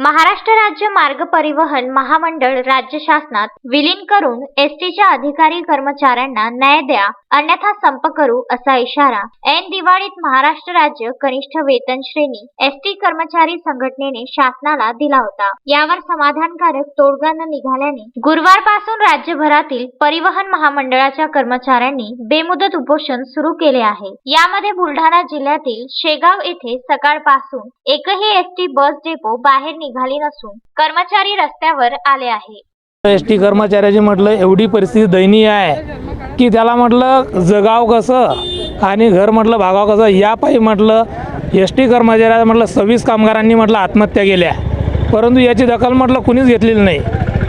महाराष्ट्र राज्य मार्ग परिवहन महामंडळ राज्य शासनात विलीन करून एसटीच्या अधिकारी कर्मचाऱ्यांना न्याय द्या अन्यथा संप करू असा इशारा ऐन दिवाळीत महाराष्ट्र राज्य कनिष्ठ वेतन श्रेणी एसटी कर्मचारी संघटनेने शासनाला दिला होता. यावर समाधानकारक तोडगा न निघाल्याने गुरुवारपासून राज्यभरातील परिवहन महामंडळाच्या कर्मचाऱ्यांनी बेमुदत उपोषण सुरू केले आहे. यामध्ये बुलढाणा जिल्ह्यातील शेगाव येथे सकाळपासून एकही एसटी बस डेपो बाहेर निघाली नसून कर्मचारी रस्त्यावर आले आहे. एस टी कर्मचाऱ्याची म्हटलं एवढी परिस्थिती दयनीय आहे की त्याला म्हटलं जगाव कसं आणि घर म्हटलं भागाव कसं या पायी म्हटलं एस टी कर्मचाऱ्या म्हटलं सव्वीस कामगारांनी म्हटलं आत्महत्या केल्या. परंतु याची दखल म्हटलं कुणीच घेतलेली नाही.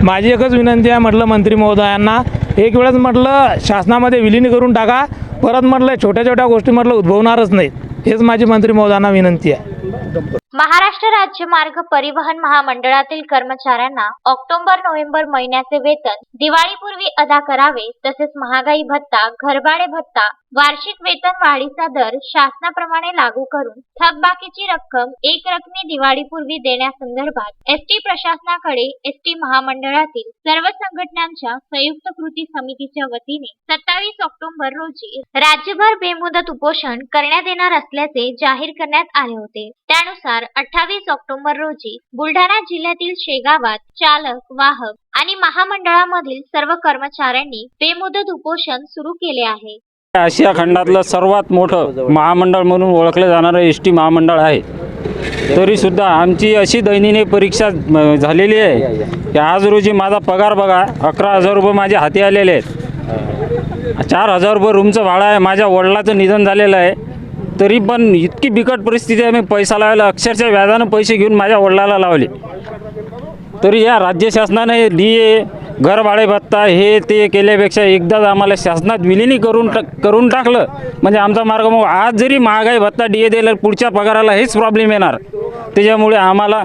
माझी एकच विनंती आहे म्हटलं मंत्री महोदयांना एक वेळेस म्हटलं शासनामध्ये विलीन करून टाका परत म्हटलं छोट्या छोट्या गोष्टी म्हटलं उद्भवणारच नाहीत. हेच माझी मंत्री महोदयांना विनंती आहे. महाराष्ट्र राज्य मार्ग परिवहन महामंडळातील कर्मचाऱ्यांना ऑक्टोबर नोव्हेंबर महिन्याचे वेतन दिवाळीपूर्वी अदा करावे तसेच महागाई भत्ता घरभाडे भत्ता वार्षिक वेतन वाढीचा दर शासनाप्रमाणे लागू करून थकबाकीची रक्कम एक रकमी दिवाळीपूर्वी देण्यासंदर्भात एसटी प्रशासनाकडे एसटी महामंडळातील सर्व संघटनांच्या संयुक्त कृती समितीच्या वतीने सत्तावीस ऑक्टोबर रोजी राज्यभर बेमुदत उपोषण करण्यात येणार असल्याचे जाहीर करण्यात आले होते. त्यानुसार अठ्ठावीस ऑक्टोबर रोजी बुलढाणा जिल्ह्यातील शेगावात चालक वाहक आणि महामंडळामधील सर्व कर्मचाऱ्यांनी बेमुदत उपोषण सुरू केले आहे. आशिया खंडातलं सर्वात मोठं महामंडळ म्हणून ओळखलं जाणारं एस टी महामंडळ आहे. तरीसुद्धा आमची अशी दैनंदिन परीक्षा झालेली आहे की आज रोजी माझा पगार बघा अकरा हजार रुपये माझ्या हाती आलेले आहेत. चार हजार रुपये रूमचं भाडं आहे माझ्या वडिलाचं निधन झालेलं आहे. तरी पण इतकी बिकट परिस्थिती आहे मी पैसा लावायला अक्षरशः व्याजानं पैसे घेऊन माझ्या वडिलाला लावले. तरी या राज्य शासनाने डी ए घर भाडे भत्ता हे ते केल्यापेक्षा एकदाच आम्हाला शासनात विलिनी करून टाक करून टाकलं. म्हणजे आमचा मार्ग मग आज जरी महागाई भत्ता डी ए दिलं पुढच्या पगाराला हेच प्रॉब्लेम येणार. त्याच्यामुळे आम्हाला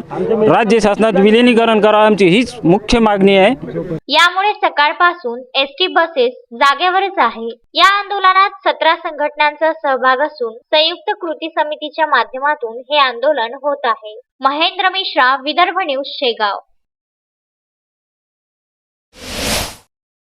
राज्य शासनात विलिनीकरण करावं आमची हीच मुख्य मागणी आहे. यामुळे सकाळपासून एसटी बसेस जागेवरच आहे. या आंदोलनात सतरा संघटनांचा सहभाग असून संयुक्त कृती समितीच्या माध्यमातून हे आंदोलन होत आहे. महेंद्र मिश्रा विदर्भ न्यूज शेगाव.